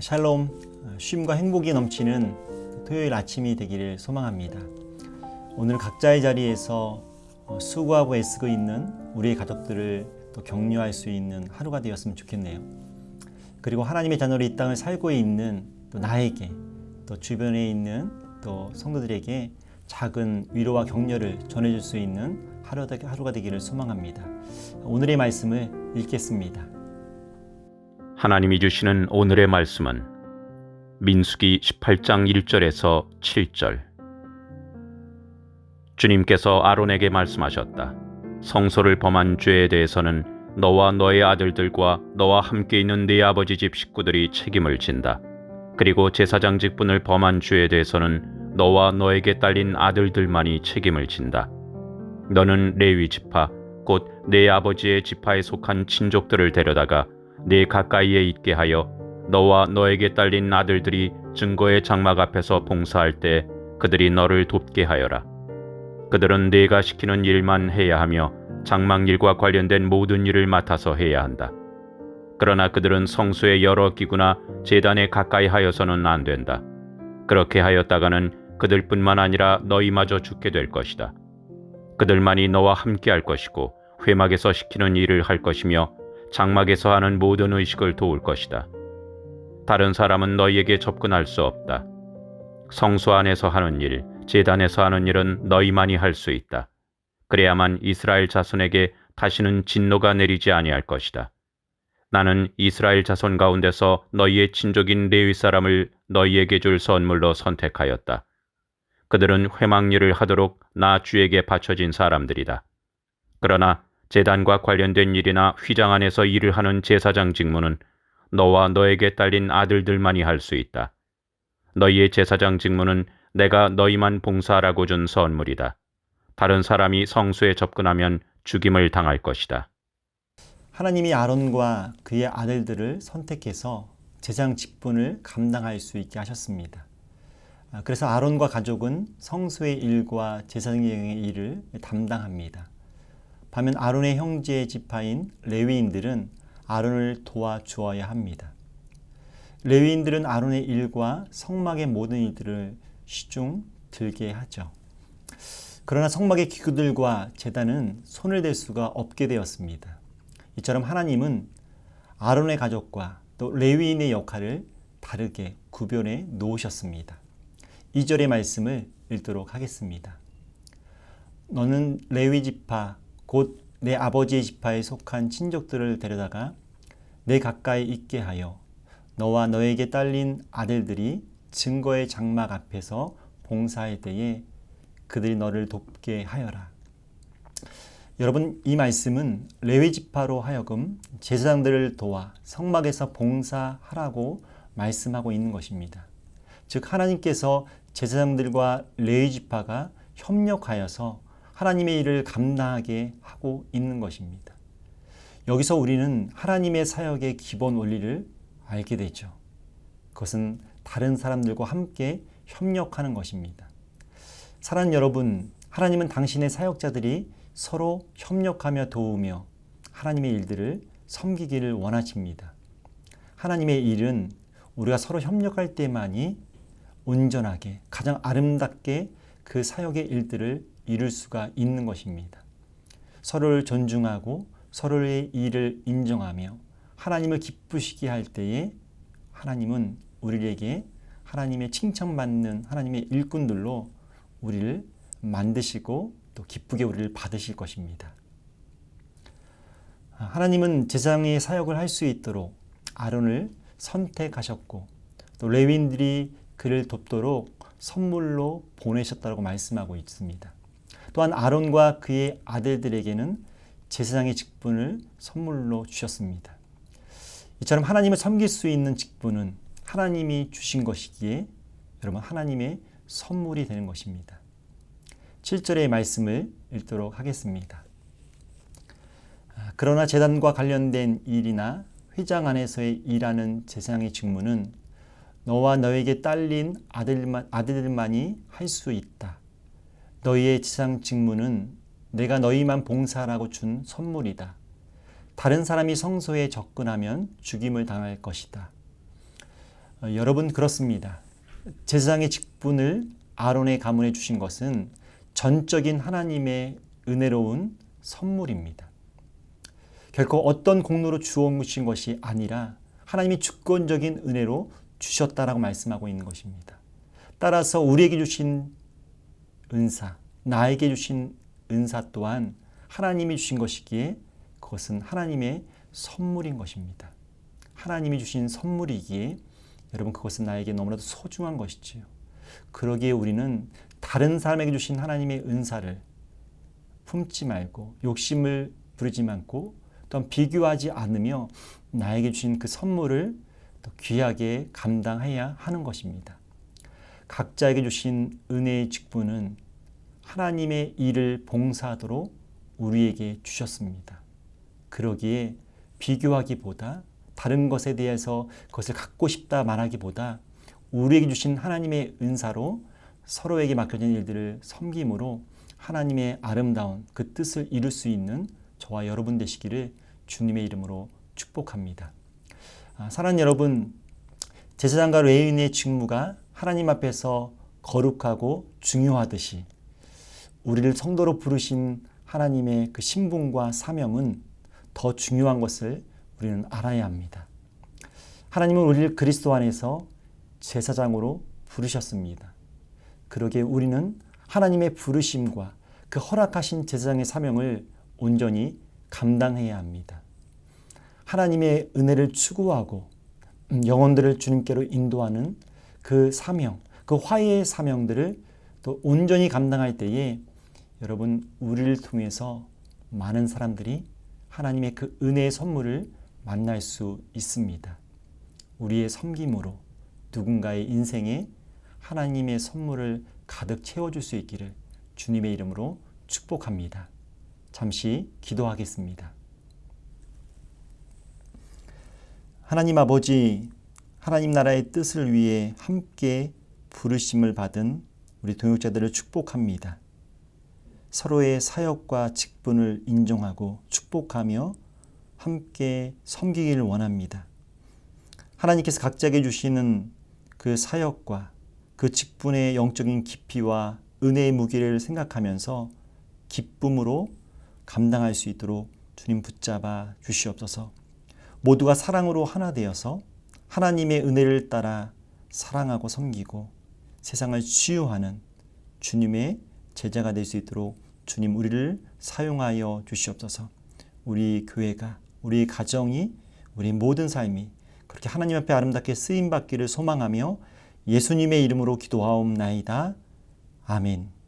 샬롬, 쉼과 행복이 넘치는 토요일 아침이 되기를 소망합니다. 오늘 각자의 자리에서 어, 수고하고 애쓰고 있는 우리의 가족들을 또 격려할 수 있는 하루가 되었으면 좋겠네요. 그리고 하나님의 자녀로 이 땅을 살고 있는 또 나에게 또 주변에 있는 또 성도들에게 작은 위로와 격려를 전해줄 수 있는 하루가 되기를 소망합니다. 오늘의 말씀을 읽겠습니다. 하나님이 주시는 오늘의 말씀은 민수기 18장 1절에서 7절. 주님께서 아론에게 말씀하셨다. 성소를 범한 죄에 대해서는 너와 너의 아들들과 너와 함께 있는 네 아버지 집 식구들이 책임을 진다. 그리고 제사장 직분을 범한 죄에 대해서는 너와 너에게 딸린 아들들만이 책임을 진다. 너는 레위 지파 곧 내 아버지의 지파에 속한 친족들을 데려다가 네 가까이에 있게 하여 너와 너에게 딸린 아들들이 증거의 장막 앞에서 봉사할 때 그들이 너를 돕게 하여라. 그들은 네가 시키는 일만 해야 하며 장막 일과 관련된 모든 일을 맡아서 해야 한다. 그러나 그들은 성수의 여러 기구나 재단에 가까이 하여서는 안 된다. 그렇게 하였다가는 그들뿐만 아니라 너희마저 죽게 될 것이다. 그들만이 너와 함께 할 것이고 회막에서 시키는 일을 할 것이며 장막에서 하는 모든 의식을 도울 것이다. 다른 사람은 너희에게 접근할 수 없다. 성수 안에서 하는 일, 재단에서 하는 일은 너희만이 할 수 있다. 그래야만 이스라엘 자손에게 다시는 진노가 내리지 아니할 것이다. 나는 이스라엘 자손 가운데서 너희의 친족인 레위 사람을 너희에게 줄 선물로 선택하였다. 그들은 회망일을 하도록 나 주에게 바쳐진 사람들이다. 그러나 재단과 관련된 일이나 휘장 안에서 일을 하는 제사장 직무는 너와 너에게 딸린 아들들만이 할 수 있다. 너희의 제사장 직무는 내가 너희만 봉사하라고 준 선물이다. 다른 사람이 성수에 접근하면 죽임을 당할 것이다. 하나님이 아론과 그의 아들들을 선택해서 제장 직분을 감당할 수 있게 하셨습니다. 아, 그래서 아론과 가족은 성수의 일과 제사장의 일을 담당합니다. 반면 아론의 형제 지파인 레위인들은 아론을 도와주어야 합니다. 레위인들은 아론의 일과 성막의 모든 일들을 시중 들게 하죠. 그러나 성막의 기구들과 재단은 손을 댈 수가 없게 되었습니다. 이처럼 하나님은 아론의 가족과 또 레위인의 역할을 다르게 구별해 놓으셨습니다. 2절의 말씀을 읽도록 하겠습니다. 너는 레위 지파 곧 내 아버지의 지파에 속한 친족들을 데려다가 내 가까이 있게 하여 너와 너에게 딸린 아들들이 증거의 장막 앞에서 봉사할 때에 그들이 너를 돕게 하여라. 여러분 이 말씀은 레위 지파로 하여금 제사장들을 도와 성막에서 봉사하라고 말씀하고 있는 것입니다. 즉 하나님께서 제사장들과 레위 지파가 협력하여서 하나님의 일을 감당하게 하고 있는 것입니다. 여기서 우리는 하나님의 사역의 기본 원리를 알게 되죠. 그것은 다른 사람들과 함께 협력하는 것입니다. 사랑 여러분, 하나님은 당신의 사역자들이 서로 협력하며 도우며 하나님의 일들을 섬기기를 원하십니다. 하나님의 일은 우리가 서로 협력할 때만이 온전하게 가장 아름답게 그 사역의 일들을 이룰 수가 있는 것입니다. 서로를 존중하고 서로의 일을 인정하며 하나님을 기쁘시게 할 때에 하나님은 우리에게 하나님의 칭찬받는 하나님의 일꾼들로 우리를 만드시고 또 기쁘게 우리를 받으실 것입니다. 하나님은 제사장의 사역을 할 수 있도록 아론을 선택하셨고 또 레윈들이 그를 돕도록 선물로 보내셨다고 말씀하고 있습니다. 또한 아론과 그의 아들들에게는 제사장의 직분을 선물로 주셨습니다. 이처럼 하나님을 섬길 수 있는 직분은 하나님이 주신 것이기에 여러분 하나님의 선물이 되는 것입니다. 7절의 말씀을 읽도록 하겠습니다. 아, 그러나 재단과 관련된 일이나 회장 안에서의 일하는 제사장의 직무는 너와 너에게 딸린 아들만, 아들만이 할 수 있다. 너희의 지상 직무는 내가 너희만 봉사라고 준 선물이다. 다른 사람이 성소에 접근하면 죽임을 당할 것이다. 어, 여러분 그렇습니다. 제사장의 직분을 아론의 가문에 주신 것은 전적인 하나님의 은혜로운 선물입니다. 결코 어떤 공로로 주어무신 것이 아니라 하나님이 주권적인 은혜로 주셨다라고 말씀하고 있는 것입니다. 따라서 우리에게 주신 은사, 나에게 주신 은사 또한 하나님이 주신 것이기에 그것은 하나님의 선물인 것입니다. 하나님이 주신 선물이기에 여러분 그것은 나에게 너무나도 소중한 것이지요. 그러기에 우리는 다른 사람에게 주신 하나님의 은사를 품지 말고 욕심을 부리지 않고 또한 비교하지 않으며 나에게 주신 그 선물을 더 귀하게 감당해야 하는 것입니다. 각자에게 주신 은혜의 직분은 하나님의 일을 봉사하도록 우리에게 주셨습니다. 그러기에 비교하기보다 다른 것에 대해서 그것을 갖고 싶다 말하기보다 우리에게 주신 하나님의 은사로 서로에게 맡겨진 일들을 섬김으로 하나님의 아름다운 그 뜻을 이룰 수 있는 저와 여러분 되시기를 주님의 이름으로 축복합니다. 아, 사랑하는 여러분, 제사장과 레위인의 직무가 하나님 앞에서 거룩하고 중요하듯이 우리를 성도로 부르신 하나님의 그 신분과 사명은 더 중요한 것을 우리는 알아야 합니다. 하나님은 우리를 그리스도 안에서 제사장으로 부르셨습니다. 그러기에 우리는 하나님의 부르심과 그 허락하신 제사장의 사명을 온전히 감당해야 합니다. 하나님의 은혜를 추구하고 음, 영혼들을 주님께로 인도하는 그 사명, 그 화해의 사명들을 또 온전히 감당할 때에 여러분 우리를 통해서 많은 사람들이 하나님의 그 은혜의 선물을 만날 수 있습니다. 우리의 섬김으로 누군가의 인생에 하나님의 선물을 가득 채워줄 수 있기를 주님의 이름으로 축복합니다. 잠시 기도하겠습니다. 하나님 아버지, 하나님 나라의 뜻을 위해 함께 부르심을 받은 우리 동역자들을 축복합니다. 서로의 사역과 직분을 인정하고 축복하며 함께 섬기기를 원합니다. 하나님께서 각자에게 주시는 그 사역과 그 직분의 영적인 깊이와 은혜의 무게를 생각하면서 기쁨으로 감당할 수 있도록 주님 붙잡아 주시옵소서. 모두가 사랑으로 하나 되어서 하나님의 은혜를 따라 사랑하고 섬기고 세상을 치유하는 주님의 제자가 될 수 있도록 주님 우리를 사용하여 주시옵소서. 우리 교회가 우리 가정이 우리 모든 삶이 그렇게 하나님 앞에 아름답게 쓰임 받기를 소망하며 예수님의 이름으로 기도하옵나이다. 아멘.